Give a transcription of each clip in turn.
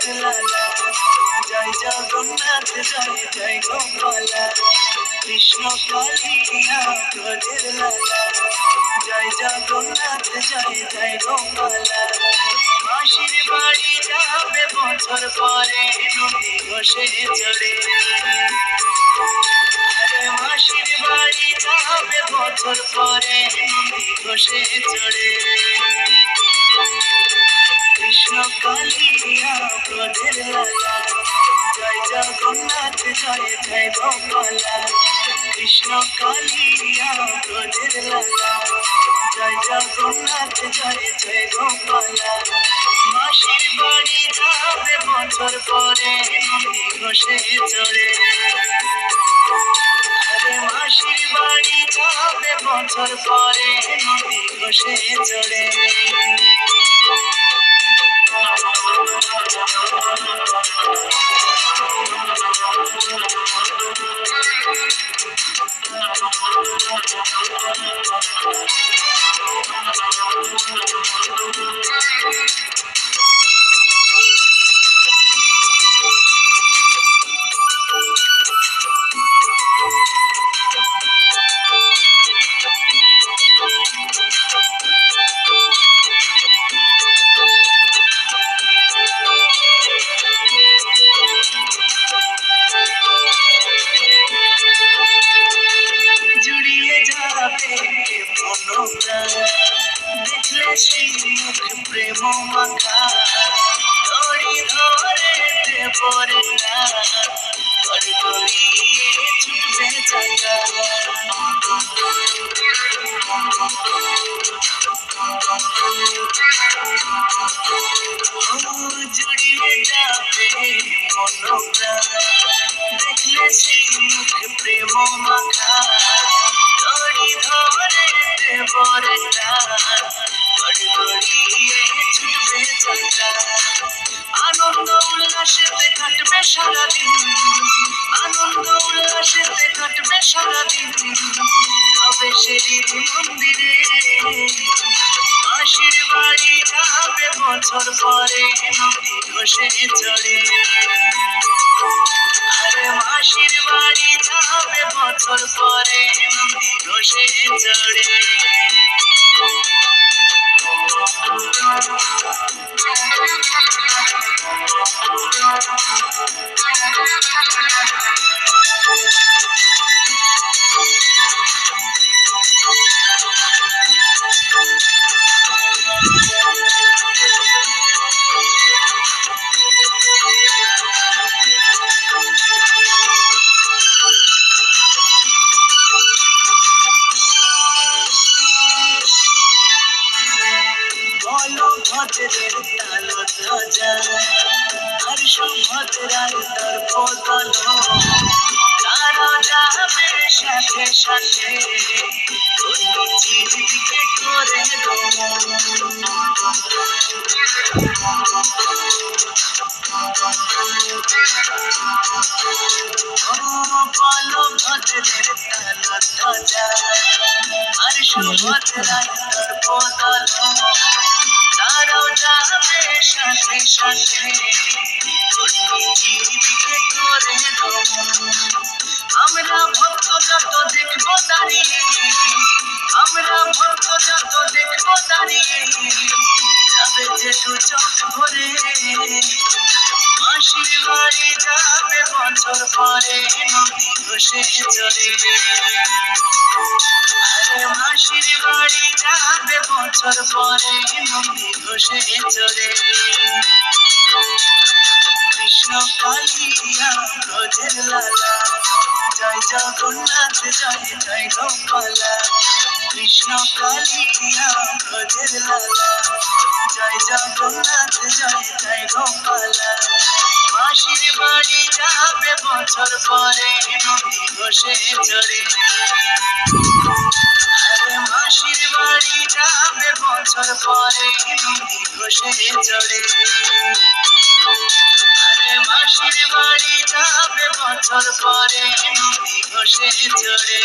জয় জগন্নাথ জয় জয় গোপালা কৃষ্ণ কালিয়া ব্রজের লালা জয় জগন্নাথ জয় জয় গোপালা মাসির বাড়ি যাবে বছর পরে নদী ঘষে চড়ে মাসির বাড়ি যাবে বছর পরে নদী ঘষে চড়ে কৃষ্ণ কালিয়া ব্রজের লালা জয় জগন্নাথ, জয় জয় গোপালা কৃষ্ণ কালিয়া ব্রজের লালা জয় জগন্নাথ, জয় জয় গোপালা মাসির বাড়ি যাবে বছর পরে, নদী ঘষে চড়ে। মাসির বাড়ি যাবে বছর পরে, নদী ঘষে চড়ে। Thank you. দেখলে শ্রীমুখ প্রেম মাখা বছর পরে নদী ঘষে চলে। আরে মাসির বাড়ি যাবে বছর পরে নদী চলে। Thank বলো সাথে সাথে দিকে করে বলো ভদ্রের তালো আর সুভদ্রার দর্প দল তারাও যাবে সাথে সাথে দিকে করে আমরা ভক্ত যত দেখব দাঁড়িয়ে আমরা ভক্ত যত দেখব দাঁড়িয়ে যাবে যে চোখ ভরে। মাসির বাড়ি যাবে, বছর পরে নদী ঘষে চলে। আরে মাসির বাড়ি যাবে বছর পরে নদী ঘষে চলে কৃষ্ণ কালিয়া ব্রজের লালা, জয় জগন্নাথ, জয় জয় গোপালা। কৃষ্ণ কালিয়া ব্রজের লালা, জয় জগন্নাথ, জয় জয় গোপালা। মাসির বাড়ি যাবে বছর পরে নদী ঘষে চড়ে পরে ঘষে চড়ে আরে মাসির বাড়ি যাবে বছর পরে নদী ঘষে চড়ে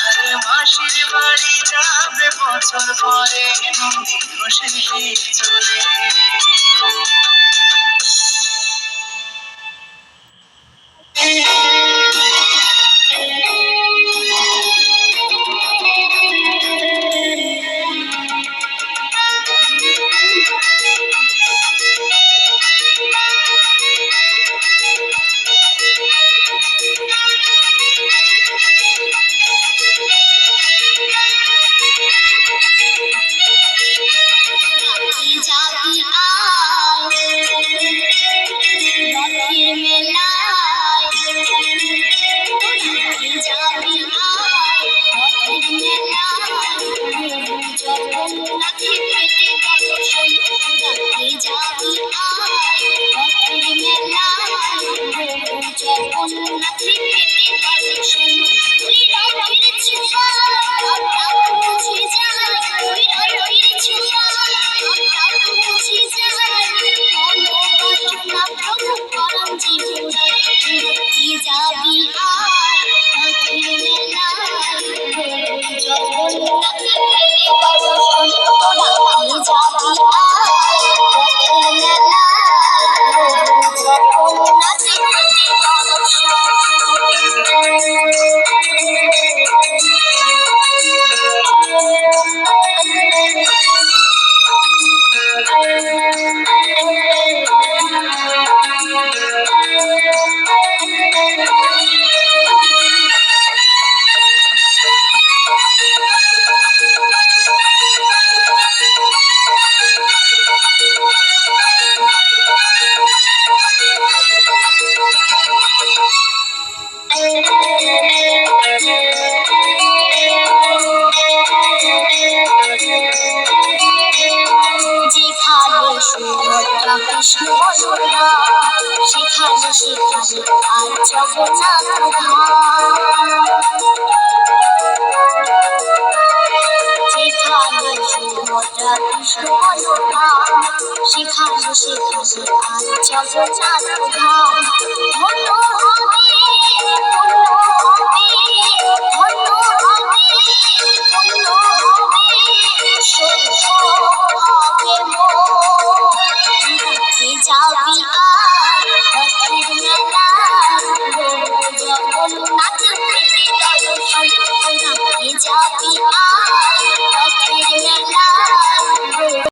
আরে মাসির বাড়ি যাবে বছর পরে নদী ঘষে চড়ে সুভদ্রা কৃষ্ণ বলরাম সেখানে সেখানে আজ জগন্নাথ যেখানে সুভদ্রা কৃষ্ণ বলরাম সেখানে সেখানে আজ জগন্নাথ ধাম ধন্য হবে ধন্য হবে ধন্য হবে ধন্য হবে সহ্য